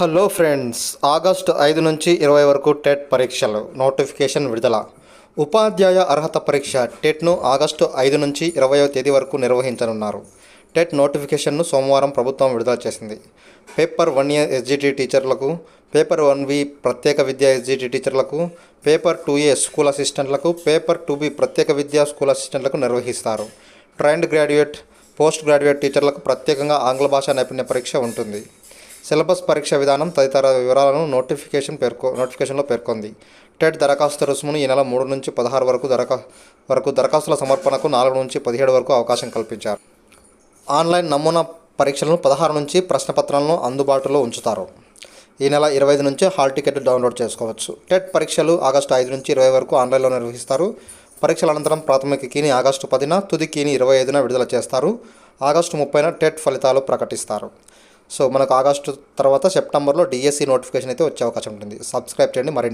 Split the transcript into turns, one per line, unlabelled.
Hello friends August ఐదు నుంచి ఇరవై వరకు టెట్ పరీక్షలు నోటిఫికేషన్ విడుదల. ఉపాధ్యాయ అర్హత పరీక్ష టెట్ను ఆగస్టు ఐదు నుంచి ఇరవయో తేదీ వరకు నిర్వహించనున్నారు. టెట్ నోటిఫికేషన్ను సోమవారం ప్రభుత్వం విడుదల చేసింది. పేపర్ వన్ ఏ ఎస్జిటి టీచర్లకు పేపర్ వన్ బి ప్రత్యేక విద్యా ఎస్జిటి టీచర్లకు పేపర్ టూ ఏ స్కూల్ అసిస్టెంట్లకు పేపర్ టూ బి ప్రత్యేక విద్యా స్కూల్ అసిస్టెంట్లకు నిర్వహిస్తారు. ట్రైన్డ్ గ్రాడ్యుయేట్ పోస్ట్ గ్రాడ్యుయేట్ టీచర్లకు ప్రత్యేకంగా ఆంగ్ల భాషా నైపుణ్య పరీక్ష ఉంటుంది. సిలబస్ పరీక్ష విధానం తదితర వివరాలను నోటిఫికేషన్ పేర్కొ నోటిఫికేషన్లో పేర్కొంది. టెట్ దరఖాస్తు రుసుమును ఈ నెల మూడు నుంచి పదహారు వరకు దరఖా వరకు దరఖాస్తుల సమర్పణకు నాలుగు నుంచి పదిహేడు వరకు అవకాశం కల్పించారు. ఆన్లైన్ నమూనా పరీక్షలను పదహారు నుంచి ప్రశ్నపత్రాలను అందుబాటులో ఉంచుతారు. ఈ నెల ఇరవై ఐదు నుంచి హాల్ టికెట్ డౌన్లోడ్ చేసుకోవచ్చు. టెట్ పరీక్షలు ఆగస్టు ఐదు నుంచి ఇరవై వరకు ఆన్లైన్లో నిర్వహిస్తారు. పరీక్షల అనంతరం ప్రాథమిక కీని ఆగస్టు పదిన తుది కీని ఇరవై ఐదున విడుదల చేస్తారు. ఆగస్టు ముప్పైన టెట్ ఫలితాలు ప్రకటిస్తారు. సో మనకు ఆగస్టు తర్వాత సెప్టెంబర్లో డిఎస్సి నోటిఫికేషన్ అయితే వచ్చే అవకాశం ఉంటుంది. సబ్స్క్రైబ్ చేయండి. మరి